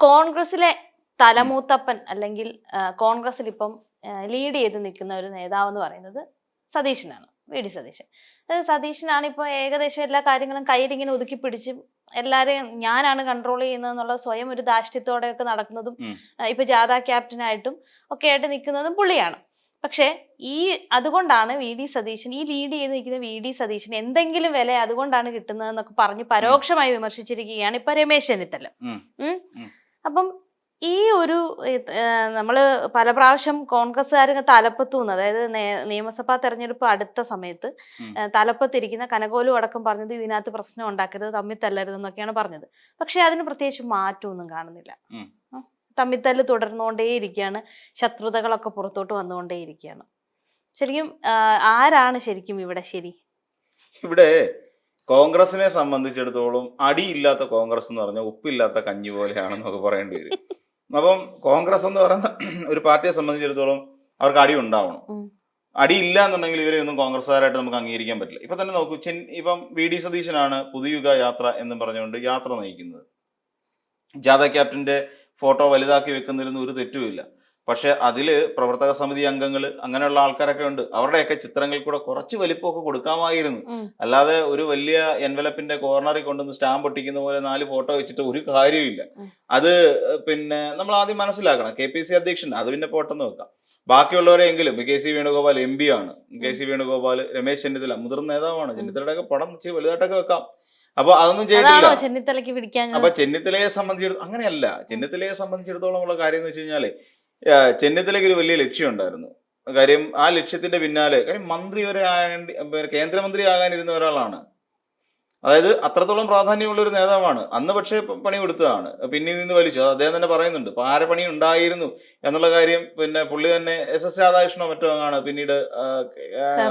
കോൺഗ്രസിലെ തലമൂത്തപ്പൻ അല്ലെങ്കിൽ കോൺഗ്രസിൽ ഇപ്പം ലീഡ് ചെയ്ത് നിൽക്കുന്ന ഒരു നേതാവ് എന്ന് പറയുന്നത് സതീശനാണ് വി. ഡി. സതീശൻ. അതായത് സതീശനാണ് ഇപ്പോൾ ഏകദേശം എല്ലാ കാര്യങ്ങളും കയ്യിലിങ്ങനെ ഒതുക്കി പിടിച്ച് എല്ലാരെയും ഞാനാണ് കൺട്രോൾ ചെയ്യുന്നതെന്നുള്ള സ്വയം ഒരു ദാഷ്ട്യത്തോടെയൊക്കെ നടക്കുന്നതും ഇപ്പൊ ജാഥ ക്യാപ്റ്റനായിട്ടും ഒക്കെ ആയിട്ട് നിൽക്കുന്നതും പുള്ളിയാണ്. പക്ഷേ ഈ അതുകൊണ്ടാണ് വി. ഡി. സതീശൻ ഈ ലീഡ് ചെയ്ത് നിൽക്കുന്ന വി. ഡി. സതീശൻ എന്തെങ്കിലും വില അതുകൊണ്ടാണ് കിട്ടുന്നതെന്നൊക്കെ പറഞ്ഞ് പരോക്ഷമായി വിമർശിച്ചിരിക്കുകയാണ് ഇപ്പൊ രമേശ് ചെന്നിത്തല. അപ്പം ഈ ഒരു നമ്മൾ പല പ്രാവശ്യം കോൺഗ്രസ്സുകാരൊക്കെ തലപ്പത്തൂന്ന്. അതായത് നേ- നിയമസഭാ തെരഞ്ഞെടുപ്പ് അടുത്ത സമയത്ത് തലപ്പത്തിരിക്കുന്ന കനകോലും അടക്കം പറഞ്ഞത് ഇതിനകത്ത് പ്രശ്നം ഉണ്ടാക്കരുത് തമ്മിൽ തല്ലരുത് എന്നൊക്കെയാണ് പറഞ്ഞത്. പക്ഷെ അതിന് പ്രത്യേകിച്ച് മാറ്റമൊന്നും കാണുന്നില്ല. തമ്മിത്തല്ല് തുടർന്നുകൊണ്ടേയിരിക്കുകയാണ് ശത്രുതകളൊക്കെ പുറത്തോട്ട് വന്നുകൊണ്ടേയിരിക്കുകയാണ് ശരിക്കും ആരാണ് ശരിക്കും ഇവിടെ ശരി? ഇവിടെ കോൺഗ്രസിനെ സംബന്ധിച്ചിടത്തോളം അടിയില്ലാത്ത കോൺഗ്രസ് എന്ന് പറഞ്ഞാൽ ഉപ്പില്ലാത്ത കഞ്ഞി പോലെയാണെന്നൊക്കെ പറയേണ്ടി വരും. അപ്പം കോൺഗ്രസ് എന്ന് പറയുന്ന ഒരു പാർട്ടിയെ സംബന്ധിച്ചിടത്തോളം അവർക്ക് അടി ഉണ്ടാവണം. അടിയില്ല എന്നുണ്ടെങ്കിൽ ഇവരെ ഒന്നും കോൺഗ്രസ്സുകാരായിട്ട് നമുക്ക് അംഗീകരിക്കാൻ പറ്റില്ല. ഇപ്പൊ തന്നെ നോക്കൂ ചെൻ ഇപ്പം വി ഡി സതീശനാണ് പുതുയുഗ യാത്ര എന്ന് പറഞ്ഞുകൊണ്ട് യാത്ര നയിക്കുന്നത്. ജാഥ ക്യാപ്റ്റന്റെ ഫോട്ടോ വലുതാക്കി വെക്കുന്നതിലൊന്നും ഒരു തെറ്റുമില്ല. പക്ഷെ അതിൽ പ്രവർത്തക സമിതി അംഗങ്ങൾ അങ്ങനെയുള്ള ആൾക്കാരൊക്കെ ഉണ്ട്. അവരുടെയൊക്കെ ചിത്രങ്ങൾ കൂടെ കുറച്ച് വലിപ്പമൊക്കെ കൊടുക്കാമായിരുന്നു. അല്ലാതെ ഒരു വലിയ എൻവലപ്പിന്റെ കോർണറിൽ കൊണ്ടുവന്ന് സ്റ്റാമ്പ് ഒട്ടിക്കുന്ന പോലെ നാല് ഫോട്ടോ വെച്ചിട്ട് ഒരു കാര്യമില്ല അത് പിന്നെ നമ്മൾ ആദ്യം മനസ്സിലാക്കണം. കെ പി സി അധ്യക്ഷൻ അത് പിന്നെ പോട്ടെന്ന് വെക്കാം. ബാക്കിയുള്ളവരെങ്കിലും K C Venugopal M P ആണ്. കെ സി വേണുഗോപാൽ രമേശ് ചെന്നിത്തല മുതിർന്ന നേതാവാണ്. ചെന്നിത്തലയുടെ ഒക്കെ പടം ഇച്ചിരി വലുതായിട്ടൊക്കെ വെക്കാം. അപ്പൊ അതൊന്നും ചെയ്തില്ല ചെയ്തിട്ടില്ല. ചെന്നിത്തലയ്ക്ക് പിടിക്കാൻ അപ്പൊ ചെന്നിത്തലയെ സംബന്ധിച്ചിടത്തോളം അങ്ങനെയല്ല. ചെന്നിത്തലയെ സംബന്ധിച്ചിടത്തോളം ഉള്ള കാര്യം എന്ന് വെച്ച് കഴിഞ്ഞാൽ ചെന്നിത്തലയ്ക്ക് ഒരു വലിയ ലക്ഷ്യം ഉണ്ടായിരുന്നു കാര്യം ആ ലക്ഷ്യത്തിന്റെ പിന്നാലെ കാര്യം മന്ത്രി വരെ ആകേണ്ടി കേന്ദ്രമന്ത്രി ആകാനിരുന്ന ഒരാളാണ്. അതായത് അത്രത്തോളം പ്രാധാന്യമുള്ള ഒരു നേതാവാണ്. അന്ന് പക്ഷേ പണി കൊടുത്തതാണ്. പിന്നിൽ നിന്ന് വലിച്ചു. അത് അദ്ദേഹം തന്നെ പറയുന്നുണ്ട്. പാരപണി ഉണ്ടായിരുന്നു എന്നുള്ള കാര്യം പിന്നെ പുള്ളി തന്നെ എസ് എസ് രാധാകൃഷ്ണനോ മറ്റോ ആണ് പിന്നീട് ആ,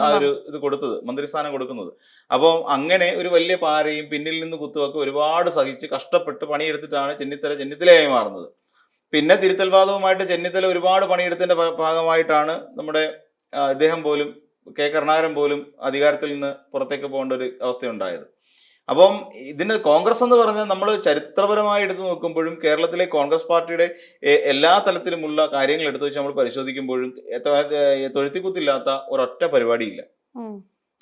ആ ഒരു ഇത് കൊടുത്തത് മന്ത്രിസ്ഥാനം കൊടുക്കുന്നത്. അപ്പോൾ അങ്ങനെ ഒരു വലിയ പാരയും പിന്നിൽ നിന്ന് കുത്തുവൊക്കെ ഒരുപാട് സഹിച്ച് കഷ്ടപ്പെട്ട് പണിയെടുത്തിട്ടാണ് ചെന്നിത്തല ചെന്നിത്തലയായി മാറുന്നത്. പിന്നെ തിരുത്തൽവാദവുമായിട്ട് ചെന്നിത്തല ഒരുപാട് പണിയെടുത്തിന്റെ ഭാഗമായിട്ടാണ് നമ്മുടെ ഇദ്ദേഹം പോലും കെ കരുണാകരൻ പോലും അധികാരത്തിൽ നിന്ന് പുറത്തേക്ക് പോകേണ്ട ഒരു അവസ്ഥയുണ്ടായത്. അപ്പം ഇതിന് കോൺഗ്രസ് എന്ന് പറഞ്ഞാൽ നമ്മൾ ചരിത്രപരമായി എടുത്തു നോക്കുമ്പോഴും കേരളത്തിലെ കോൺഗ്രസ് പാർട്ടിയുടെ എല്ലാ തലത്തിലുമുള്ള കാര്യങ്ങൾ എടുത്തു വെച്ച് നമ്മൾ പരിശോധിക്കുമ്പോഴും തൊഴുത്തിക്കുത്തില്ലാത്ത ഒരൊറ്റ പരിപാടിയില്ല.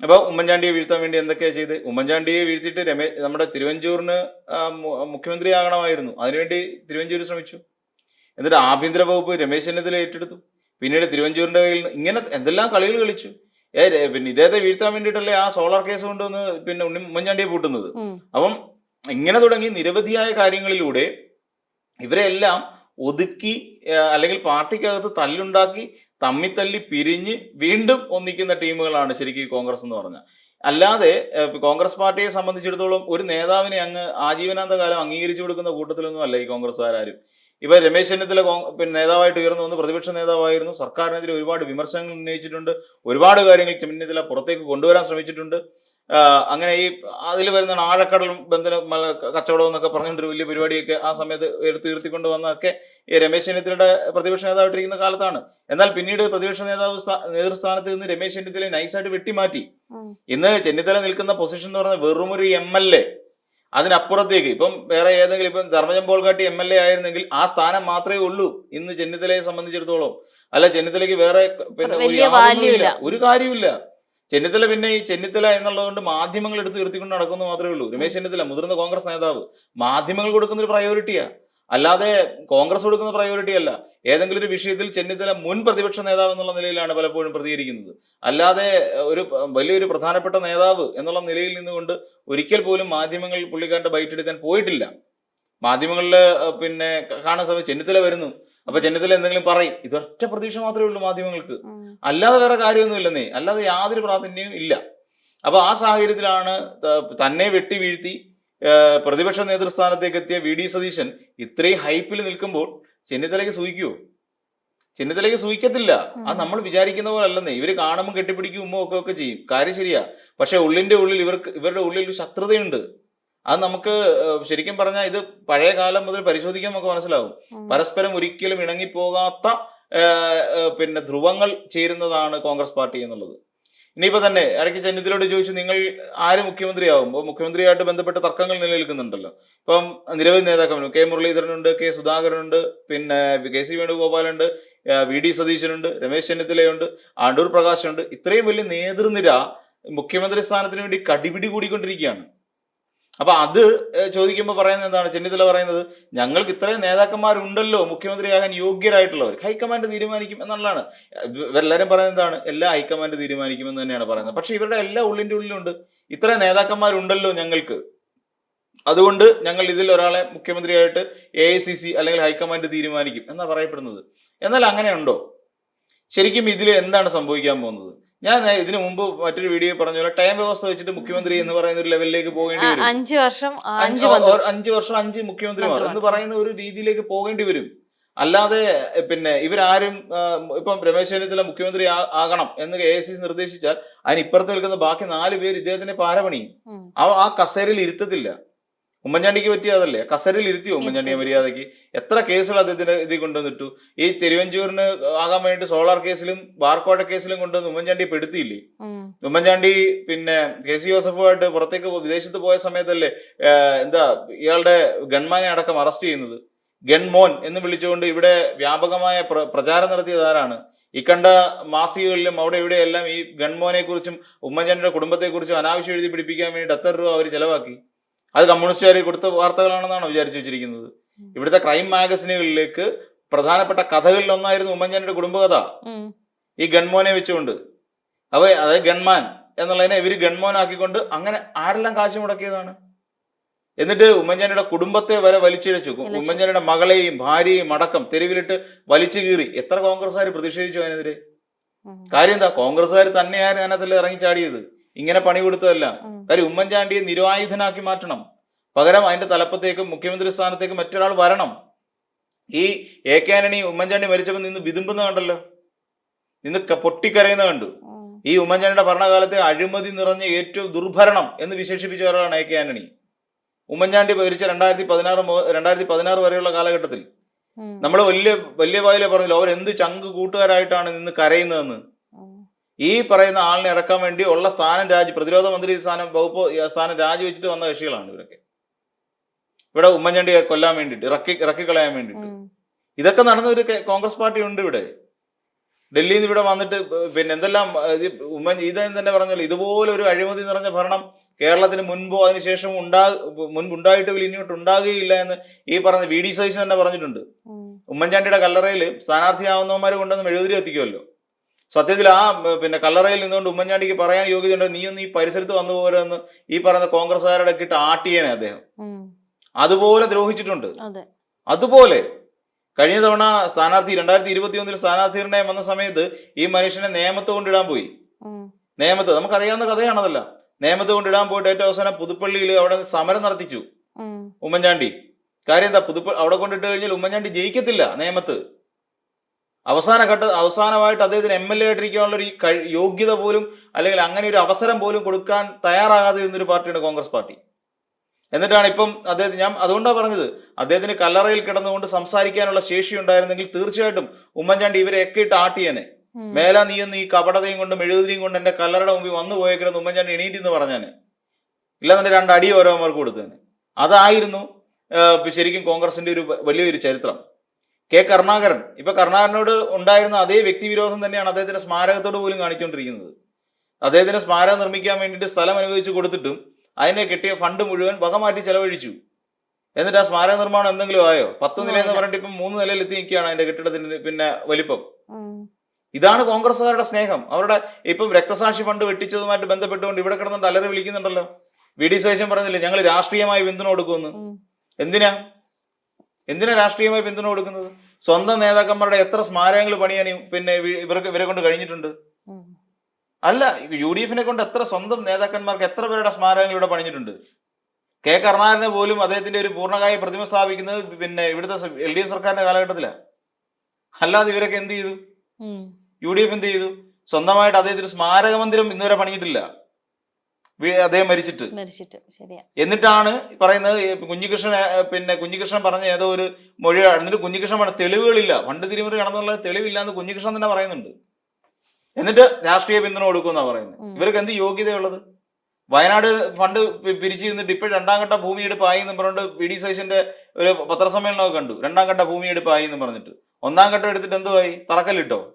അപ്പൊ ഉമ്മൻചാണ്ടിയെ വീഴ്ത്താൻ വേണ്ടി എന്തൊക്കെയാ ചെയ്ത്? ഉമ്മൻചാണ്ടിയെ വീഴ്ത്തിയിട്ട് രമേ നമ്മുടെ തിരുവഞ്ചൂറിന് മുഖ്യമന്ത്രിയാകണമായിരുന്നു. അതിനുവേണ്ടി തിരുവഞ്ചൂർ ശ്രമിച്ചു. എന്നിട്ട് ആഭ്യന്തര വകുപ്പ് രമേശ് ഇതിൽ ഏറ്റെടുത്തു. പിന്നീട് തിരുവഞ്ചൂരിന്റെ കയ്യിൽ നിന്ന് ഇങ്ങനെ എന്തെല്ലാം കളികൾ കളിച്ചു. ഏ പിന്നെ ഇദ്ദേഹത്തെ വീഴ്ത്താൻ വേണ്ടിയിട്ടല്ലേ ആ സോളാർ കേസ് കൊണ്ടുവന്ന് പിന്നെ ഉണ്ണി ഉമ്മൻചാണ്ടിയെ പൂട്ടുന്നത്. അപ്പം ഇങ്ങനെ തുടങ്ങി നിരവധിയായ കാര്യങ്ങളിലൂടെ ഇവരെല്ലാം ഒതുക്കി അല്ലെങ്കിൽ പാർട്ടിക്കകത്ത് തല്ലുണ്ടാക്കി തമ്മിത്തല്ലി പിരിഞ്ഞ് വീണ്ടും ഒന്നിക്കുന്ന ടീമുകളാണ് ശരിക്കും കോൺഗ്രസ് എന്ന് പറഞ്ഞാൽ. അല്ലാതെ കോൺഗ്രസ് പാർട്ടിയെ സംബന്ധിച്ചിടത്തോളം ഒരു നേതാവിനെ അങ്ങ് ആജീവനാന്ത കാലം അംഗീകരിച്ചു കൊടുക്കുന്ന കൂട്ടത്തിലൊന്നും അല്ല ഈ കോൺഗ്രസ്സുകാരും ഇപ്പൊ രമേശ് ചെന്നിത്തല പിന്നെ നേതാവായിട്ട് ഉയർന്നു വന്ന് പ്രതിപക്ഷ നേതാവായിരുന്നു. സർക്കാരിനെതിരെ ഒരുപാട് വിമർശനങ്ങൾ ഉന്നയിച്ചിട്ടുണ്ട്. ഒരുപാട് കാര്യങ്ങൾ ചെന്നിത്തല പുറത്തേക്ക് കൊണ്ടുവരാൻ ശ്രമിച്ചിട്ടുണ്ട്. അങ്ങനെ ഈ അതിൽ വരുന്ന ആഴക്കടൽ ബന്ധന കച്ചവടം എന്നൊക്കെ പറഞ്ഞുകൊണ്ട് വലിയ പരിപാടിയൊക്കെ ആ സമയത്ത് എടുത്ത് ഉയർത്തിക്കൊണ്ട് വന്നതൊക്കെ ഈ രമേശ് ചെന്നിത്തലയുടെ പ്രതിപക്ഷ നേതാവായിട്ടിരിക്കുന്ന കാലത്താണ്. എന്നാൽ പിന്നീട് പ്രതിപക്ഷ നേതാവ് സ്ഥാ- നേതൃസ്ഥാനത്ത് നിന്ന് രമേശ് ചെന്നിത്തലയെ നൈസായിട്ട് വെട്ടിമാറ്റി. ഇന്ന് ചെന്നിത്തല നിൽക്കുന്ന പൊസിഷൻ എന്ന് പറഞ്ഞാൽ വെറുമൊരു ഒരു എം എൽ എ അതിനപ്പുറത്തേക്ക് ഇപ്പം വേറെ ഏതെങ്കിലും ഇപ്പം Dharmajan Bolgatty M L A ആയിരുന്നെങ്കിൽ ആ സ്ഥാനം മാത്രമേ ഉള്ളൂ ഇന്ന് ചെന്നിത്തലയെ സംബന്ധിച്ചിടത്തോളം. അല്ല ചെന്നിത്തലയ്ക്ക് വേറെ പിന്നെ ഒരു കാര്യമില്ല ചെന്നിത്തല പിന്നെ ഈ ചെന്നിത്തല എന്നുള്ളതുകൊണ്ട് മാധ്യമങ്ങൾ എടുത്ത് ഉയർത്തിക്കൊണ്ട് നടക്കുന്നു മാത്രമേ ഉള്ളൂ. രമേശ് ചെന്നിത്തല മുതിർന്ന കോൺഗ്രസ് നേതാവ്. മാധ്യമങ്ങൾ കൊടുക്കുന്ന ഒരു പ്രയോറിറ്റിയാ അല്ലാതെ കോൺഗ്രസ് കൊടുക്കുന്ന പ്രയോറിറ്റി അല്ല. ഏതെങ്കിലും ഒരു വിഷയത്തിൽ ചെന്നിത്തല മുൻ പ്രതിപക്ഷ നേതാവ് എന്നുള്ള നിലയിലാണ് പലപ്പോഴും പ്രതികരിക്കുന്നത്. അല്ലാതെ ഒരു വലിയൊരു പ്രധാനപ്പെട്ട നേതാവ് എന്നുള്ള നിലയിൽ നിന്നുകൊണ്ട് ഒരിക്കൽ പോലും മാധ്യമങ്ങളിൽ പുള്ളിക്കാരന്റെ ബൈറ്റ് എടുക്കാൻ പോയിട്ടില്ല. മാധ്യമങ്ങളിൽ പിന്നെ കാണാൻ സമയം ചെന്നിത്തല വരുന്നു. അപ്പൊ ചെന്നിത്തല എന്തെങ്കിലും പറയും. ഇതൊറ്റ പ്രതീക്ഷ മാത്രമേ ഉള്ളൂ മാധ്യമങ്ങൾക്ക്. അല്ലാതെ വേറെ കാര്യമൊന്നുമില്ലെന്നേ. അല്ലാതെ യാതൊരു പ്രാധാന്യവും ഇല്ല. അപ്പൊ ആ സാഹചര്യത്തിലാണ് തന്നെ വെട്ടി വീഴ്ത്തി പ്രതിപക്ഷ നേതൃസ്ഥാനത്തേക്ക് എത്തിയ വി ഡി സതീശൻ ഇത്രയും ഹൈപ്പിൽ നിൽക്കുമ്പോൾ ചെന്നിത്തലയ്ക്ക് സൂചിക്കുമോ ചെന്നിത്തലയ്ക്ക് സൂഹിക്കത്തില്ല അത് നമ്മൾ വിചാരിക്കുന്ന പോലെ അല്ലെന്നേ ഇവർ കാണുമ്പോൾ കെട്ടിപ്പിടിക്കും ഉമ്മ ഒക്കെ ഒക്കെ ചെയ്യും. കാര്യം ശരിയാ. പക്ഷെ ഉള്ളിന്റെ ഉള്ളിൽ ഇവർക്ക് ഇവരുടെ ഉള്ളിൽ ഒരു ശത്രുതയുണ്ട്. അത് നമുക്ക് ശരിക്കും പറഞ്ഞാൽ ഇത് പഴയ കാലം മുതൽ പരിശോധിക്കാൻ നമുക്ക് മനസ്സിലാവും. പരസ്പരം ഒരിക്കലും ഇണങ്ങിപ്പോകാത്ത പിന്നെ ധ്രുവങ്ങൾ ചേരുന്നതാണ് കോൺഗ്രസ് പാർട്ടി എന്നുള്ളത്. ഇനിയിപ്പോ തന്നെ ഇടയ്ക്ക് ചെന്നിത്തലോട് ചോദിച്ചു നിങ്ങൾ ആര് മുഖ്യമന്ത്രിയാകുമ്പോൾ മുഖ്യമന്ത്രിയായിട്ട് ബന്ധപ്പെട്ട തർക്കങ്ങൾ നിലനിൽക്കുന്നുണ്ടല്ലോ. ഇപ്പം നിരവധി നേതാക്കന്മാരും കെ മുരളീധരനുണ്ട് കെ സുധാകരനുണ്ട് പിന്നെ കെ സി വേണുഗോപാലുണ്ട് വി ഡി സതീശനുണ്ട് രമേശ് ചെന്നിത്തലയുണ്ട് ആണ്ടൂർ പ്രകാശുണ്ട്. ഇത്രയും വലിയ നേതൃനിര മുഖ്യമന്ത്രി സ്ഥാനത്തിന് വേണ്ടി കടിപിടി കൂടിക്കൊണ്ടിരിക്കുകയാണ്. അപ്പൊ അത് ചോദിക്കുമ്പോൾ പറയുന്നത് എന്താണ്? ചെന്നിത്തല പറയുന്നത് ഞങ്ങൾക്ക് ഇത്രയും നേതാക്കന്മാരുണ്ടല്ലോ മുഖ്യമന്ത്രിയാകാൻ യോഗ്യരായിട്ടുള്ളവർ. ഹൈക്കമാൻഡ് തീരുമാനിക്കും എന്നുള്ളതാണ്. എല്ലാവരും പറയുന്നത് എന്താണ്? എല്ലാ ഹൈക്കമാൻഡ് തീരുമാനിക്കുമെന്ന് തന്നെയാണ് പറയുന്നത്. പക്ഷെ ഇവരുടെ എല്ലാ ഉള്ളിന്റെ ഉള്ളിലുണ്ട്. ഇത്രയും നേതാക്കന്മാരുണ്ടല്ലോ ഞങ്ങൾക്ക്. അതുകൊണ്ട് ഞങ്ങൾ ഇതിൽ ഒരാളെ മുഖ്യമന്ത്രിയായിട്ട് എ ഐ സി സി അല്ലെങ്കിൽ ഹൈക്കമാൻഡ് തീരുമാനിക്കും എന്നാ പറയപ്പെടുന്നത്. എന്നാൽ അങ്ങനെയുണ്ടോ? ശരിക്കും ഇതിൽ എന്താണ് സംഭവിക്കാൻ പോകുന്നത്? ഞാൻ ഇതിന് മുമ്പ് മറ്റൊരു വീഡിയോ പറഞ്ഞ പോലെ ടൈം വ്യവസ്ഥ വെച്ചിട്ട് മുഖ്യമന്ത്രി എന്ന് പറയുന്ന ഒരു ലെവലിലേക്ക് പോകേണ്ടി വരും. അഞ്ച് വർഷം അഞ്ച് വർഷം അഞ്ച് മുഖ്യമന്ത്രിമാർ എന്ന് പറയുന്ന ഒരു രീതിയിലേക്ക് പോകേണ്ടി വരും. അല്ലാതെ പിന്നെ ഇവരാരും ഇപ്പം രമേശ് ചെന്നിത്തല മുഖ്യമന്ത്രി ആകണം എന്ന് എ സി നിർദ്ദേശിച്ചാൽ അതിന് ഇപ്പുറത്ത് നിൽക്കുന്ന ബാക്കി നാല് പേര് ഇദ്ദേഹത്തിന്റെ പാരപണിയും. ആ കസേരയിൽ ഇരുത്തത്തില്ല. ഉമ്മൻചാണ്ടിക്ക് പറ്റിയ അതല്ലേ? കസരിൽ ഇരുത്തിയോ ഉമ്മൻചാണ്ടിയെ മര്യാദയ്ക്ക്? എത്ര കേസുകൾ അദ്ദേഹത്തിന് ഇതിൽ കൊണ്ടുവന്നിട്ടു? ഈ തിരുവഞ്ചൂരിന് ആകാൻ വേണ്ടി സോളാർ കേസിലും ബാർക്കോഴ കേസിലും കൊണ്ടുവന്ന് ഉമ്മൻചാണ്ടിയെ പെടുത്തിയില്ലേ. ഉമ്മൻചാണ്ടി പിന്നെ കെ സി ജോസഫുമായിട്ട് പുറത്തേക്ക് വിദേശത്ത് പോയ സമയത്തല്ലേ എന്താ ഇയാളുടെ ഗൺമാനെ അടക്കം അറസ്റ്റ് ചെയ്യുന്നത്? ഗൺമോൻ എന്ന് വിളിച്ചുകൊണ്ട് ഇവിടെ വ്യാപകമായ പ്ര- പ്രചാരം നടത്തിയത് ആരാണ്? ഇക്കണ്ട കണ്ട മാസികകളിലും അവിടെ ഇവിടെ എല്ലാം ഈ ഗൺമോനെ കുറിച്ചും ഉമ്മൻചാണ്ടിയുടെ കുടുംബത്തെ കുറിച്ചും അനാവശ്യം എഴുതി പിടിപ്പിക്കാൻ വേണ്ടി എത്ര രൂപ അവർ ചെലവാക്കി? അത് കമ്മ്യൂണിസ്റ്റുകാർ കൊടുത്ത വാർത്തകളാണെന്നാണ് വിചാരിച്ചു വെച്ചിരിക്കുന്നത്. ഇവിടുത്തെ ക്രൈം മാഗസിനുകളിലേക്ക് പ്രധാനപ്പെട്ട കഥകളിൽ ഒന്നായിരുന്നു ഉമ്മൻചാണ്ടിയുടെ കുടുംബകഥ. ഈ ഗൺമോനെ വെച്ചുകൊണ്ട്. അവ അതായത് ഗൺമാൻ എന്നുള്ളതിനെ ഇവർ ഗൺമോൻ ആക്കിക്കൊണ്ട് അങ്ങനെ ആരെല്ലാം കാശ് മുടക്കിയതാണ്. എന്നിട്ട് ഉമ്മൻചാണ്ടിയുടെ കുടുംബത്തെ വരെ വലിച്ചിഴച്ചു. വലിച്ചു. ഉമ്മൻചാണ്ടിയുടെ മകളെയും ഭാര്യയും അടക്കം തെരുവിലിട്ട് വലിച്ചു കീറി. എത്ര കോൺഗ്രസ്സുകാർ പ്രതിഷേധിച്ചു അതിനെതിരെ? കാര്യം എന്താ? കോൺഗ്രസ്സുകാർ തന്നെയായിരുന്നു അതിനകത്തല്ലേ ഇറങ്ങിച്ചാടിയത് ഇങ്ങനെ പണി കൊടുത്തതല്ല. കാര്യം ഉമ്മൻചാണ്ടിയെ നിരായുധനാക്കി മാറ്റണം. പകരം അതിന്റെ തലപ്പത്തേക്ക് മുഖ്യമന്ത്രി സ്ഥാനത്തേക്ക് മറ്റൊരാൾ വരണം. ഈ എ കെ ആന്റണി ഉമ്മൻചാണ്ടി മരിച്ചപ്പോൾ നിന്ന് വിതുമ്പുന്ന കണ്ടല്ലോ? നിന്ന് പൊട്ടിക്കരയുന്ന കണ്ടു. ഈ ഉമ്മൻചാണ്ടിയുടെ ഭരണകാലത്തെ അഴിമതി നിറഞ്ഞ ഏറ്റവും ദുർഭരണം എന്ന് വിശേഷിപ്പിച്ച ഒരാളാണ് എ കെ ആന്റണി. ഉമ്മൻചാണ്ടി മരിച്ച രണ്ടായിരത്തി പതിനാറ് രണ്ടായിരത്തി പതിനാറ് വരെയുള്ള കാലഘട്ടത്തിൽ. നമ്മൾ വലിയ വലിയ വായിലെ പറഞ്ഞല്ലോ അവർ എന്ത് ചങ്ക് കൂട്ടുകാരായിട്ടാണ് നിന്ന് കരയുന്നതെന്ന്. ഈ പറയുന്ന ആളിനെ ഇറക്കാൻ വേണ്ടി ഉള്ള സ്ഥാനം രാജി പ്രതിരോധ മന്ത്രി സ്ഥാനം വകുപ്പ് സ്ഥാനം രാജിവെച്ചിട്ട് വന്ന കക്ഷികളാണ് ഇവരൊക്കെ. ഇവിടെ ഉമ്മൻചാണ്ടിയെ കൊല്ലാൻ വേണ്ടിയിട്ട് ഇറക്കി ഇറക്കിക്കളയാൻ വേണ്ടിയിട്ട്. ഇതൊക്കെ നടന്ന ഒരു കോൺഗ്രസ് പാർട്ടി ഉണ്ട് ഇവിടെ. ഡൽഹിയിൽ നിന്ന് ഇവിടെ വന്നിട്ട് പിന്നെ എന്തെല്ലാം ഉമ്മൻ ഇത് തന്നെ പറഞ്ഞല്ലോ ഇതുപോലെ ഒരു അഴിമതി നിറഞ്ഞ ഭരണം കേരളത്തിന് മുൻപോ അതിനുശേഷം ഉണ്ടാ മുൻപുണ്ടായിട്ട് ഇനിയോട്ട് ഉണ്ടാകുകയില്ല എന്ന് ഈ പറഞ്ഞ വി ഡി സതീശൻ തന്നെ പറഞ്ഞിട്ടുണ്ട്. ഉമ്മൻചാണ്ടിയുടെ കല്ലറയിൽ സ്ഥാനാർത്ഥിയാവുന്നവന്മാരെ കൊണ്ടൊന്നും എഴുതിരി എത്തിക്കുമല്ലോ സത്യത്തിൽ ആ പിന്നെ കല്ലറയിൽ നിന്നുകൊണ്ട് ഉമ്മൻചാണ്ടിക്ക് പറയാൻ യോഗ്യതയുണ്ട്? ഒന്ന് ഈ പരിസരത്ത് വന്നു പോരെന്ന് ഈ പറയുന്ന കോൺഗ്രസ്സുകാരുടെ കിട്ട ആട്ടിയേനെ അദ്ദേഹം. അതുപോലെ ദ്രോഹിച്ചിട്ടുണ്ട്. അതെ. അതുപോലെ കഴിഞ്ഞ തവണ സ്ഥാനാർത്ഥി രണ്ടായിരത്തി ഇരുപത്തി ഒന്നിൽ സ്ഥാനാർത്ഥി നിർണയം വന്ന സമയത്ത് ഈ മനുഷ്യനെ നിയമത്ത് കൊണ്ടിടാൻ പോയി. നിയമത്ത് നമുക്കറിയാവുന്ന കഥയാണതല്ല. നിയമത്ത് കൊണ്ടിടാൻ പോയിട്ട് ഏറ്റവും അവസാനം പുതുപ്പള്ളിയിൽ അവിടെ സമരം നടത്തിച്ചു ഉമ്മൻചാണ്ടി. കാര്യം എന്താ? പുതുപ്പ അവിടെ കൊണ്ടിട്ട് കഴിഞ്ഞാൽ ഉമ്മൻചാണ്ടി ജയിക്കത്തില്ല നിയമത്ത് അവസാന ഘട്ട അവസാനമായിട്ട് അദ്ദേഹത്തിന് എം എൽ എ ആയിട്ടിരിക്കാനുള്ള ഒരു യോഗ്യത പോലും അല്ലെങ്കിൽ അങ്ങനെ ഒരു അവസരം പോലും കൊടുക്കാൻ തയ്യാറാകാതെ ഇരുന്നൊരു പാർട്ടിയാണ് കോൺഗ്രസ് പാർട്ടി. എന്നിട്ടാണ് ഇപ്പം അദ്ദേഹത്തിന് ഞാൻ അതുകൊണ്ടാണ് പറഞ്ഞത് അദ്ദേഹത്തിന് കല്ലറയിൽ കിടന്നുകൊണ്ട് സംസാരിക്കാനുള്ള ശേഷി ഉണ്ടായിരുന്നെങ്കിൽ തീർച്ചയായിട്ടും ഉമ്മൻചാണ്ടി ഇവരെ ഒക്കെ ഇട്ട് ആട്ടിയനെ മേല നീയൊന്ന് ഈ കപടതയും കൊണ്ടും എഴുതിയും കൊണ്ട് എന്റെ കല്ലറയുടെ മുമ്പിൽ വന്നു പോയേക്കിരുന്ന് ഉമ്മൻചാണ്ടി എണീറ്റ് എന്ന്. പറഞ്ഞാന് ഇല്ലാന്നെ രണ്ട് അടി ഓരോമാർക്ക് കൊടുത്തേനെ അതായിരുന്നു ശരിക്കും കോൺഗ്രസിന്റെ ഒരു വലിയൊരു ചരിത്രം. കെ കരുണാകരൻ. ഇപ്പൊ കരുണാകരനോട് ഉണ്ടായിരുന്ന അതേ വ്യക്തിവിരോധം തന്നെയാണ് അദ്ദേഹത്തിന്റെ സ്മാരകത്തോട് പോലും കാണിച്ചുകൊണ്ടിരിക്കുന്നത് അദ്ദേഹത്തിന്റെ സ്മാരകം നിർമ്മിക്കാൻ വേണ്ടിയിട്ട് സ്ഥലം അനുവദിച്ചു കൊടുത്തിട്ടും അതിനെ കിട്ടിയ ഫണ്ട് മുഴുവൻ വകമാറ്റി ചെലവഴിച്ചു. എന്നിട്ട് ആ സ്മാരക നിർമ്മാണം എന്തെങ്കിലും ആയോ? പത്ത് നില എന്ന് പറഞ്ഞിട്ട് ഇപ്പം മൂന്ന് നിലയിൽ എത്തി നിൽക്കുകയാണ് അതിന്റെ കെട്ടിടത്തിന്റെ പിന്നെ വലിപ്പം. ഇതാണ് കോൺഗ്രസ്സുകാരുടെ സ്നേഹം. അവരുടെ ഇപ്പം രക്തസാക്ഷി ഫണ്ട് വെട്ടിച്ചതുമായിട്ട് ബന്ധപ്പെട്ടുകൊണ്ട് ഇവിടെ കിടന്നുകൊണ്ട് അലറി വിളിക്കുന്നുണ്ടല്ലോ. വി ഡി സതീശൻ പറഞ്ഞില്ലേ ഞങ്ങൾ രാഷ്ട്രീയമായി പിന്തുണ കൊടുക്കുമെന്ന്. എന്തിനാ? എന്തിനാ രാഷ്ട്രീയമായി പിന്തുണ കൊടുക്കുന്നത്? സ്വന്തം നേതാക്കന്മാരുടെ എത്ര സ്മാരകങ്ങൾ പണിയാൻ പിന്നെ ഇവ- ഇവർക്ക് ഇവരെ കൊണ്ട് കഴിഞ്ഞിട്ടുണ്ട്? അല്ല യു ഡി എഫിനെ കൊണ്ട് എത്ര സ്വന്തം നേതാക്കന്മാർക്ക് എത്ര പേരുടെ സ്മാരകങ്ങൾ ഇവിടെ പണിഞ്ഞിട്ടുണ്ട്? കെ കരുണാകരനെ പോലും അദ്ദേഹത്തിന്റെ ഒരു പൂർണകായ പ്രതിമ സ്ഥാപിക്കുന്നത് പിന്നെ ഇവിടുത്തെ എൽ ഡി എഫ് സർക്കാരിന്റെ കാലഘട്ടത്തിലാണ് അല്ലാതെ ഇവരൊക്കെ എന്ത് ചെയ്തു. യു ഡി എഫ് എന്ത് ചെയ്തു? സ്വന്തമായിട്ട് അദ്ദേഹത്തിന് സ്മാരക മന്ദിരം ഇന്നുവരെ പണിഞ്ഞിട്ടില്ല. അദ്ദേഹം മരിച്ചിട്ട്. മരിച്ചിട്ട്. ശരിയാ. എന്നിട്ടാണ് പറയുന്നത് കുഞ്ഞികൃഷ്ണൻ പിന്നെ കുഞ്ഞികൃഷ്ണൻ പറഞ്ഞ ഏതോ ഒരു മൊഴി എന്നിട്ട് കുഞ്ഞികൃഷ്ണൻ പറഞ്ഞ തെളിവുകളില്ല. പണ്ട് തിരുമുറി കടന്നുള്ള തെളിവില്ല എന്ന് കുഞ്ഞികൃഷ്ണൻ തന്നെ പറയുന്നുണ്ട്. എന്നിട്ട് രാഷ്ട്രീയ പിന്തുണ കൊടുക്കുമെന്നാ പറയുന്നത്. ഇവർക്ക് എന്ത് യോഗ്യതയുള്ളത്? വയനാട് ഫണ്ട് പിരിച്ചു നിന്നിട്ട് ഇപ്പൊ രണ്ടാം ഘട്ട ഭൂമിയെടുപ്പായി എന്ന് പറഞ്ഞുകൊണ്ട് വി ഡി സതീശന്റെ ഒരു പത്രസമ്മേളനമൊക്കെ കണ്ടു. രണ്ടാം ഘട്ട ഭൂമിയെടുപ്പായി എന്ന് പറഞ്ഞിട്ട്. ഒന്നാം ഘട്ടം എടുത്തിട്ട് എന്തുവായി? തറക്കല്ലിട്ടോ?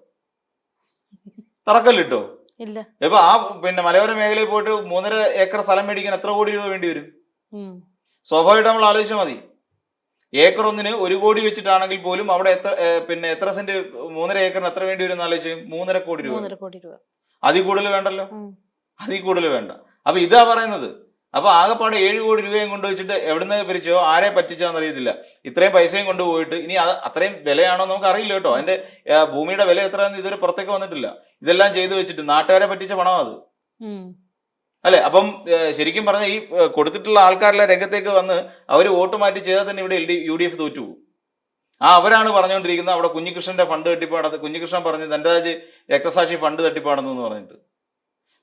തറക്കല്ലിട്ടോ? ഇല്ല. ഇപ്പൊ ആ പിന്നെ മലയോര മേഖലയിൽ പോയിട്ട് മൂന്നര ഏക്കർ സ്ഥലം മേടിക്കാൻ എത്ര കോടി രൂപ വേണ്ടി വരും. സ്വാഭാവികമായിട്ട് നമ്മൾ ആലോചിച്ചാൽ മതി. ഏക്കർ ഒന്നിന് ഒരു കോടി വെച്ചിട്ടാണെങ്കിൽ പോലും അവിടെ എത്ര പിന്നെ എത്ര സെന്റ് മൂന്നര ഏക്കറിന് എത്ര വേണ്ടി വരും ആലോചിച്ച് മൂന്നര കോടി രൂപ മൂന്നര കോടി രൂപ. അതിൽ കൂടുതൽ വേണ്ടല്ലോ? അതി അതിൽ കൂടുതൽ വേണ്ട. അപ്പൊ ഇതാ പറയുന്നത്. അപ്പൊ ആകെപ്പാടെ ഏഴ് കോടി രൂപയും കൊണ്ടുവച്ചിട്ട് എവിടുന്ന് പിരിച്ചോ ആരെ പറ്റിച്ചോന്ന് അറിയത്തില്ല ഇത്രയും പൈസയും കൊണ്ടുപോയിട്ട് ഇനി അത് അത്രയും വിലയാണോ നമുക്ക് അറിയില്ല കേട്ടോ. അതിന്റെ ഭൂമിയുടെ വില എത്രയാണെന്ന് ഇതുവരെ പുറത്തേക്ക് വന്നിട്ടില്ല. ഇതെല്ലാം ചെയ്തു വെച്ചിട്ട് നാട്ടുകാരെ പറ്റിച്ച പണം അത്. അല്ലെ? അപ്പം ശരിക്കും പറഞ്ഞ ഈ കൊടുത്തിട്ടുള്ള ആൾക്കാരെല്ലാം രംഗത്തേക്ക് വന്ന് അവർ വോട്ട് മാറ്റി ചെയ്താൽ തന്നെ ഇവിടെ L D U D F തോറ്റുപോകും. ആ അവരാണ് പറഞ്ഞുകൊണ്ടിരിക്കുന്നത് അവിടെ കുഞ്ഞികൃഷ്ണന്റെ ഫണ്ട് തട്ടിപ്പാടത്ത് കുഞ്ഞികൃഷ്ണൻ പറഞ്ഞ് ധനരാജ് രക്തസാക്ഷി ഫണ്ട് തട്ടിപ്പാടുന്നു എന്ന് പറഞ്ഞിട്ട്.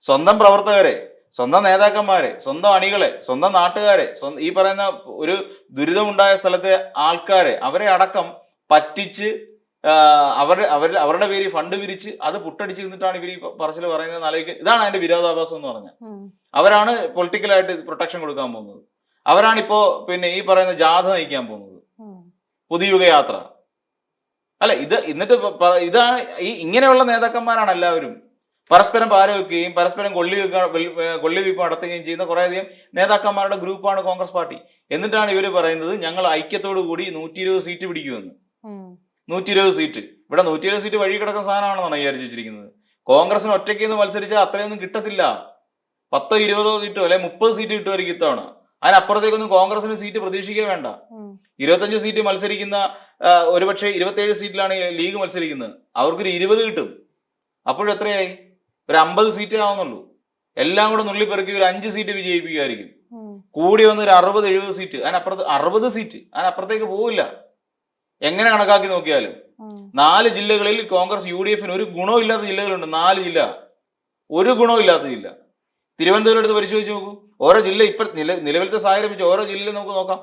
സ്വന്തം പ്രവർത്തകരെ സ്വന്തം നേതാക്കന്മാരെ സ്വന്തം അണികളെ സ്വന്തം നാട്ടുകാരെ സ്വന്തം ഈ പറയുന്ന ഒരു ദുരിതമുണ്ടായ സ്ഥലത്തെ ആൾക്കാരെ അവരെ അടക്കം പറ്റിച്ച് അവർ അവർ അവരുടെ പേര് ഫണ്ട് പിരിച്ച് അത് പുട്ടടിച്ച് നിന്നിട്ടാണ് ഇവർ ഈ പറച്ചിൽ പറയുന്നത് ആലോചിക്കുക ഇതാണ് അതിന്റെ വിരോധാഭാസം എന്ന് പറഞ്ഞാൽ. അവരാണ് പൊളിറ്റിക്കലായിട്ട് പ്രൊട്ടക്ഷൻ കൊടുക്കാൻ പോകുന്നത്. അവരാണ് ഇപ്പോ പിന്നെ ഈ പറയുന്ന ജാഥ നയിക്കാൻ പോകുന്നത്. പുതിയുഗ യാത്ര അല്ല ഇത് എന്നിട്ട് ഇതാണ് ഈ ഇങ്ങനെയുള്ള നേതാക്കന്മാരാണ് എല്ലാവരും. പരസ്പരം പാരവെക്കുകയും പരസ്പരം കൊള്ളി കൊള്ളിവെപ്പ് കൊള്ളി വെപ്പ് നടത്തുകയും ചെയ്യുന്ന കുറേയധികം നേതാക്കന്മാരുടെ ഗ്രൂപ്പാണ് കോൺഗ്രസ് പാർട്ടി. എന്നിട്ടാണ് ഇവർ പറയുന്നത് ഞങ്ങൾ ഐക്യത്തോടു കൂടി നൂറ്റി ഇരുപത് സീറ്റ് പിടിക്കുമെന്ന്. നൂറ്റി ഇരുപത് സീറ്റ്. ഇവിടെ നൂറ്റി ഇരുപത് സീറ്റ് വഴി കിടക്കുന്ന സാധനമാണെന്നാണ് വിചാരിച്ചു വെച്ചിരിക്കുന്നത് കോൺഗ്രസിന് ഒറ്റയ്ക്ക് നിന്ന് മത്സരിച്ചാൽ അത്രയൊന്നും കിട്ടത്തില്ല. പത്തോ ഇരുപതോ സീറ്റോ അല്ലെ മുപ്പത് സീറ്റ് കിട്ടുമായിരിക്കും ഇത്തവണ. അതിനപ്പുറത്തേക്കൊന്നും കോൺഗ്രസിന് സീറ്റ് പ്രതീക്ഷിക്കുക വേണ്ട. ഇരുപത്തഞ്ച് സീറ്റ് മത്സരിക്കുന്ന ഒരുപക്ഷെ ഇരുപത്തേഴ് സീറ്റിലാണ് ലീഗ് മത്സരിക്കുന്നത്. അവർക്കൊരു ഇരുപത് കിട്ടും. അപ്പോഴും എത്രയായി ഒരു അമ്പത് സീറ്റേ ആവുന്നുള്ളൂ. എല്ലാം കൂടെ നുള്ളിപ്പെറുക്കി ഒരു അഞ്ച് സീറ്റ് വിജയിപ്പിക്കുമായിരിക്കും കൂടി വന്ന് ഒരു അറുപത് എഴുപത് സീറ്റ് അതിനപ്പുറത്ത് അറുപത് സീറ്റ് അതിനപ്പുറത്തേക്ക് പോവില്ല. എങ്ങനെ കണക്കാക്കി നോക്കിയാലും. നാല് ജില്ലകളിൽ കോൺഗ്രസ് യു ഡി എഫിന് ഒരു ഗുണവും ഇല്ലാത്ത ജില്ലകളുണ്ട്. നാല് ജില്ല. ഒരു ഗുണവും ഇല്ലാത്ത ജില്ല. തിരുവനന്തപുരം എടുത്ത് പരിശോധിച്ച് നോക്കൂ. ഓരോ ജില്ല ഇപ്പൊ നില നിലവിലത്തെ സാഹചര്യം വെച്ച് ഓരോ ജില്ലയിൽ നമുക്ക് നോക്കാം.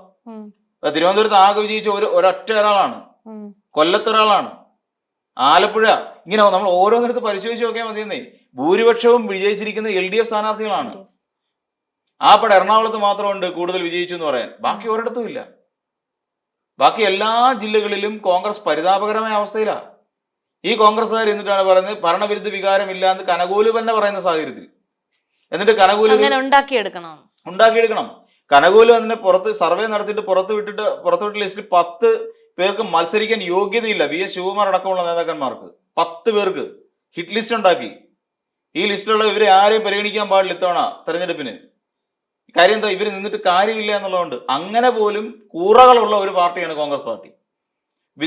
തിരുവനന്തപുരത്ത് ആകെ വിജയിച്ച ഒരു ഒരൊറ്റ ഒരാളാണ്. കൊല്ലത്തൊരാളാണ് ആലപ്പുഴ. ഇങ്ങനെ നമ്മൾ ഓരോന്നിടത്ത് പരിശോധിച്ച് നോക്കിയാൽ മതിയെന്നേ. ഭൂരിപക്ഷവും വിജയിച്ചിരിക്കുന്ന എൽ ഡി എഫ് സ്ഥാനാർത്ഥികളാണ്. ആ പട എറണാകുളത്ത് മാത്രമുണ്ട് കൂടുതൽ വിജയിച്ചു എന്ന് പറയാൻ. ബാക്കി ഒരിടത്തും ഇല്ല. ബാക്കി എല്ലാ ജില്ലകളിലും കോൺഗ്രസ് പരിതാപകരമായ അവസ്ഥയിലാണ് ഈ കോൺഗ്രസ്സുകാർ എന്നിട്ടാണ് പറയുന്നത് ഭരണവിരുദ്ധ വികാരം ഇല്ലാന്ന് കനകൂലി തന്നെ പറയുന്ന സാഹചര്യത്തിൽ. എന്നിട്ട് കനകൂൽ ഉണ്ടാക്കിയെടുക്കണം. ഉണ്ടാക്കിയെടുക്കണം. കനകൂൽ അതിനെ പുറത്ത് സർവേ നടത്തിയിട്ട് പുറത്ത് വിട്ടിട്ട് പുറത്തുവിട്ട ലിസ്റ്റിൽ പത്ത് പേർക്ക് മത്സരിക്കാൻ യോഗ്യതയില്ല. വി. എസ്. ശിവകുമാർ അടക്കമുള്ള നേതാക്കന്മാർക്ക്. പത്ത് പേർക്ക് ഹിറ്റ് ലിസ്റ്റ് ഉണ്ടാക്കി. ഈ ലിസ്റ്റിലുള്ള ഇവരെ ആരെയും പരിഗണിക്കാൻ പാടില്ല ഇത്തവണ തെരഞ്ഞെടുപ്പിന്. കാര്യം എന്താ? ഇവർ നിന്നിട്ട് കാര്യമില്ല എന്നുള്ളതുകൊണ്ട് അങ്ങനെ പോലും കൂറകളുള്ള ഒരു പാർട്ടിയാണ് കോൺഗ്രസ് പാർട്ടി.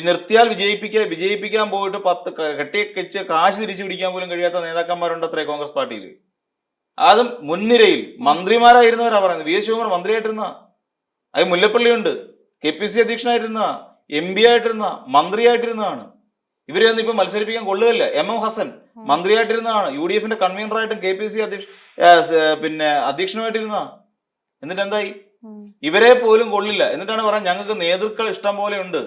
നിർത്തിയാൽ വിജയിപ്പിക്കാൻ വിജയിപ്പിക്കാൻ പോയിട്ട് പത്ത് കെട്ടിയ കെച്ച് കാശ് തിരിച്ചു പിടിക്കാൻ പോലും കഴിയാത്ത നേതാക്കന്മാരുണ്ട് അത്രേ കോൺഗ്രസ് പാർട്ടിയിൽ. അതും മുൻനിരയിൽ മന്ത്രിമാരായിരുന്നവരാ പറയുന്നത്. വി. എസ്. ശിവകുമാർ മന്ത്രിയായിട്ടിരുന്ന. അത് മുല്ലപ്പള്ളിയുണ്ട്. കെ. പി. സി. അധ്യക്ഷനായിരുന്ന. എം പി ആയിട്ടിരുന്ന മന്ത്രിയായിട്ടിരുന്നതാണ്. ഇവരെ ഒന്നും ഇപ്പൊ മത്സരിപ്പിക്കാൻ കൊള്ളുകയില്ല. M M Hassan. മന്ത്രിയായിട്ടിരുന്നതാണ്. U D എഫിന്റെ കൺവീനറായിട്ടും കെ പി സി അധ്യക്ഷ പിന്നെ അധ്യക്ഷനുമായിട്ടിരുന്ന എന്നിട്ട് എന്തായി? ഇവരെ പോലും കൊള്ളില്ല. എന്നിട്ടാണ് പറയാൻ ഞങ്ങൾക്ക് നേതൃക്കൾ ഇഷ്ടം പോലെ ഉണ്ട്.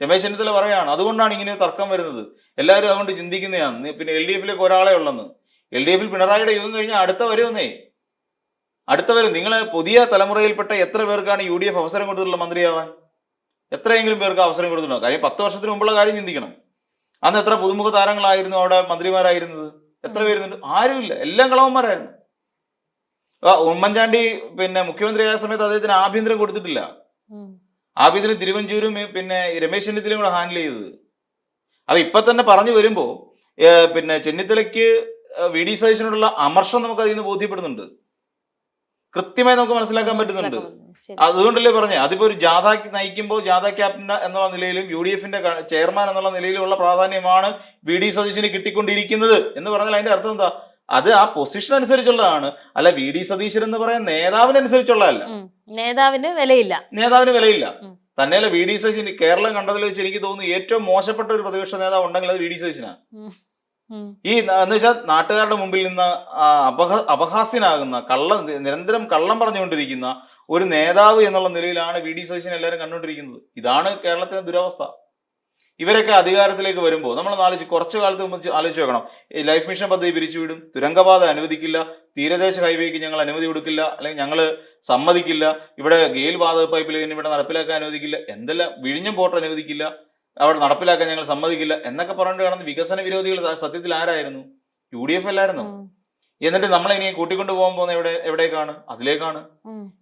രമേശ് ചെന്നിത്തല പറയാണ് അതുകൊണ്ടാണ് ഇങ്ങനെ തർക്കം വരുന്നത്. എല്ലാവരും അതുകൊണ്ട് ചിന്തിക്കുന്നതാണ്. പിന്നെ എൽ ഡി എഫിലേക്ക് ഒരാളെ ഉള്ളെന്ന്. എൽ ഡി എഫിൽ പിണറായിയുടെ യുഗം കഴിഞ്ഞാൽ അടുത്ത വരുമെന്നേ. അടുത്ത വരും. നിങ്ങളെ പുതിയ തലമുറയിൽപ്പെട്ട എത്ര പേർക്കാണ് യു ഡി എഫ് അവസരം കൊടുത്തിട്ടുള്ള മന്ത്രിയാവാൻ? എത്രയെങ്കിലും പേർക്ക് അവസരം കൊടുത്തിട്ടുണ്ടോ? കാര്യം പത്ത് വർഷത്തിന് മുമ്പുള്ള കാര്യം ചിന്തിക്കണം. അന്ന് എത്ര പുതുമുഖ താരങ്ങളായിരുന്നു അവിടെ മന്ത്രിമാരായിരുന്നത്? എത്ര പേരുന്നുണ്ട് ആരുമില്ല. എല്ലാം കളവന്മാരായിരുന്നു. ഉമ്മൻചാണ്ടി പിന്നെ മുഖ്യമന്ത്രിയായ സമയത്ത് അദ്ദേഹത്തിന് ആഭ്യന്തരം കൊടുത്തിട്ടില്ല. ആഭ്യന്തരം തിരുവഞ്ചൂരും പിന്നെ രമേശ് ചെന്നിത്തലയും കൂടെ ഹാൻഡിൽ ചെയ്തത്. അപ്പൊ ഇപ്പൊ തന്നെ പറഞ്ഞു വരുമ്പോ പിന്നെ ചെന്നിത്തലയ്ക്ക് വി ഡി സതീശനോടുള്ള അമർഷം നമുക്ക് അതിൽ നിന്ന് ബോധ്യപ്പെടുന്നുണ്ട്. കൃത്യമായി നമുക്ക് മനസ്സിലാക്കാൻ പറ്റുന്നുണ്ട്. അതുകൊണ്ടല്ലേ പറഞ്ഞേ? അതിപ്പോ ഒരു ജാഥ നയിക്കുമ്പോൾ ജാഥ ക്യാപ്റ്റൻ എന്നുള്ള നിലയിലും യു ഡി എഫിന്റെ ചെയർമാൻ എന്നുള്ള നിലയിലുള്ള പ്രാധാന്യമാണ് വി ഡി സതീശിന് കിട്ടിക്കൊണ്ടിരിക്കുന്നത് എന്ന് പറഞ്ഞാൽ അതിന്റെ അർത്ഥം എന്താ? അത് ആ പൊസിഷൻ അനുസരിച്ചുള്ളതാണ്. അല്ല വി ഡി സതീശൻ എന്ന് പറയാൻ നേതാവിനനുസരിച്ചുള്ളതല്ല. അനുസരിച്ചുള്ളതല്ല നേതാവിന് വിലയില്ല. നേതാവിന് വിലയില്ല. തന്നെയല്ല വി ഡി സതീശൻ കേരളം കണ്ടതിൽ വെച്ച് എനിക്ക് തോന്നുന്നു ഏറ്റവും മോശപ്പെട്ട ഒരു പ്രതിപക്ഷ നേതാവ് ഉണ്ടെങ്കിൽ അത് വി ഡി സതീശനാണ്. ഈ എന്ന് വെച്ചാൽ നാട്ടുകാരുടെ മുമ്പിൽ നിന്ന് അപഹ അപഹാസ്യനാകുന്ന കള്ള നിരന്തരം കള്ളം പറഞ്ഞുകൊണ്ടിരിക്കുന്ന ഒരു നേതാവ് എന്നുള്ള നിലയിലാണ് വി ഡി സതീശൻ എല്ലാവരും കണ്ടുകൊണ്ടിരിക്കുന്നത്. ഇതാണ് കേരളത്തിലെ ദുരവസ്ഥ. ഇവരൊക്കെ അധികാരത്തിലേക്ക് വരുമ്പോൾ നമ്മൾ ആലോചിച്ച് കുറച്ചു കാലത്ത് മുമ്പ് ആലോചിച്ച് വെക്കണം ലൈഫ് മിഷൻ പദ്ധതി പിരിച്ചുവിടും തുരങ്കപാത അനുവദിക്കില്ല. തീരദേശ ഹൈവേക്ക് ഞങ്ങൾ അനുമതി കൊടുക്കില്ല. അല്ലെങ്കിൽ ഞങ്ങൾ സമ്മതിക്കില്ല. ഇവിടെ ഗെയിൽ വാതക പൈപ്പ് ലൈൻ ഇവിടെ നടപ്പിലാക്കാൻ അനുവദിക്കില്ല. എന്തെല്ലാം വിഴിഞ്ഞം പോർട്ട് അനുവദിക്കില്ല. അവിടെ നടപ്പിലാക്കാൻ ഞങ്ങൾ സമ്മതിക്കില്ല എന്നൊക്കെ പറഞ്ഞിട്ട് കാണുന്ന വികസന വിരോധികൾ സത്യത്തിൽ ആരായിരുന്നു? യു ഡി എഫ് അല്ലായിരുന്നു എന്നിട്ട് നമ്മൾ ഇനി കൂട്ടിക്കൊണ്ടു പോകാൻ പോകുന്ന എവിടെ എവിടേക്കാണ്? അതിലേക്കാണ്.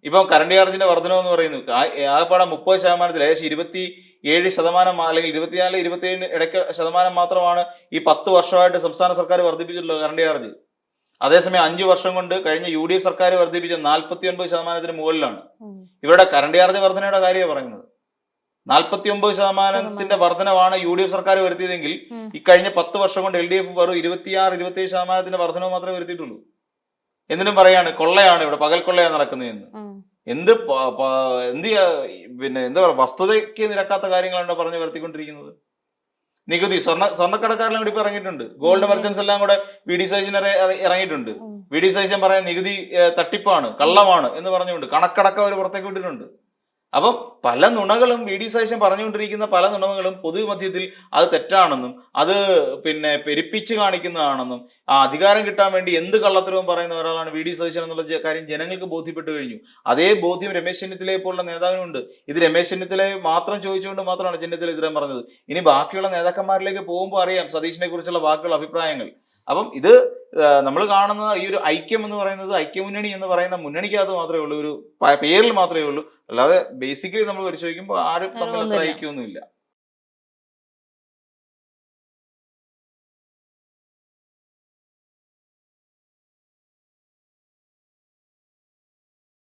ഇപ്പം കറണ്ട് ചാർജിന്റെ വർധനം എന്ന് പറയുന്നത് ആ- ആകെപ്പാടെ മുപ്പത് ശതമാനത്തിൽ ഏകദേശം ഇരുപത്തി ഏഴ് ശതമാനം അല്ലെങ്കിൽ ഇരുപത്തിനാല് ഇരുപത്തിയേഴ് ഇടയ്ക്ക് ശതമാനം മാത്രമാണ് ഈ പത്ത് വർഷമായിട്ട് സംസ്ഥാന സർക്കാർ വർദ്ധിപ്പിച്ചിട്ടുള്ളത് കറണ്ട് ചാർജ് അതേസമയം അഞ്ചു വർഷം കൊണ്ട് കഴിഞ്ഞ യു ഡി എഫ് സർക്കാർ വർദ്ധിപ്പിച്ച നാൽപ്പത്തി ഒൻപത് ശതമാനത്തിന് മുകളിലാണ്. ഇവരുടെ കറണ്ട് ചാർജ് വർധനയുടെ കാര്യമാണ് പറയുന്നത്. നാൽപ്പത്തി ഒമ്പത് ശതമാനത്തിന്റെ വർധനവാണ് യു ഡി എഫ് സർക്കാർ വരുത്തിയതെങ്കിൽ. ഇക്കഴിഞ്ഞ പത്ത് വർഷം കൊണ്ട് എൽ ഡി എഫ് വെറും ഇരുപത്തിയാറ് ഇരുപത്തിയേഴ് ശതമാനത്തിന്റെ വർധനവ് മാത്രമേ വരുത്തിയിട്ടുള്ളൂ. എന്നിട്ടും പറയാണ് കൊള്ളയാണ് ഇവിടെ പകൽ കൊള്ളയാണ് നടക്കുന്നതെന്ന് എന്ത് എന്ത് പിന്നെ എന്താ പറയുക വസ്തുതയ്ക്ക് നിരക്കാത്ത കാര്യങ്ങളാണ് പറഞ്ഞു വരുത്തിക്കൊണ്ടിരിക്കുന്നത്? നികുതി സ്വർണ സ്വർണക്കടക്കാരെല്ലാം കൂടി ഇപ്പൊ ഇറങ്ങിയിട്ടുണ്ട്. ഗോൾഡ്. മെർച്ചൻസ് എല്ലാം കൂടെ വി ഡി സൈഷൻ ഇറങ്ങിയിട്ടുണ്ട്. വി ഡി സൈഷൻ പറയാൻ നികുതി തട്ടിപ്പാണ് കള്ളമാണ് എന്ന് പറഞ്ഞുകൊണ്ട് കണക്കടക്കം അവർ പുറത്തേക്ക് വിട്ടിട്ടുണ്ട്. അപ്പം പല നുണകളും വി ഡി സതീശൻ പറഞ്ഞുകൊണ്ടിരിക്കുന്ന പല നുണകളും പൊതുമധ്യത്തിൽ അത് തെറ്റാണെന്നും അത് പിന്നെ പെരുപ്പിച്ച് കാണിക്കുന്നതാണെന്നും ആ അധികാരം കിട്ടാൻ വേണ്ടി എന്ത് കള്ളത്തരവും പറയുന്ന ഒരാളാണ് വി ഡി സതീശൻ എന്നുള്ള കാര്യം ജനങ്ങൾക്ക് ബോധ്യപ്പെട്ടു കഴിഞ്ഞു. അതേ ബോധ്യം രമേശ് ചെന്നിത്തലയെ പോലുള്ള നേതാവിനുണ്ട്. ഇത് രമേശ് ചെന്നിത്തലയെ മാത്രം ചോദിച്ചുകൊണ്ട് മാത്രമാണ് ചെന്നിത്തല ഇത്രയും പറഞ്ഞത്. ഇനി ബാക്കിയുള്ള നേതാക്കന്മാരിലേക്ക് പോകുമ്പോൾ അറിയാം സതീശിനെ കുറിച്ചുള്ള ബാക്കിയുള്ള അഭിപ്രായങ്ങൾ. അപ്പം ഇത് നമ്മൾ കാണുന്ന ഈ ഒരു ഐക്യം എന്ന് പറയുന്നത് ഐക്യമുന്നണി എന്ന് പറയുന്ന മുന്നണിക്കകത്ത് മാത്രമേ ഉള്ളൂ ഒരു പേരിൽ മാത്രമേ ഉള്ളൂ. അല്ലാതെ ബേസിക്കലി നമ്മൾ പരിശോധിക്കുമ്പോൾ ആരും തമ്മിൽ അത്ര ഐക്യമൊന്നുമില്ല.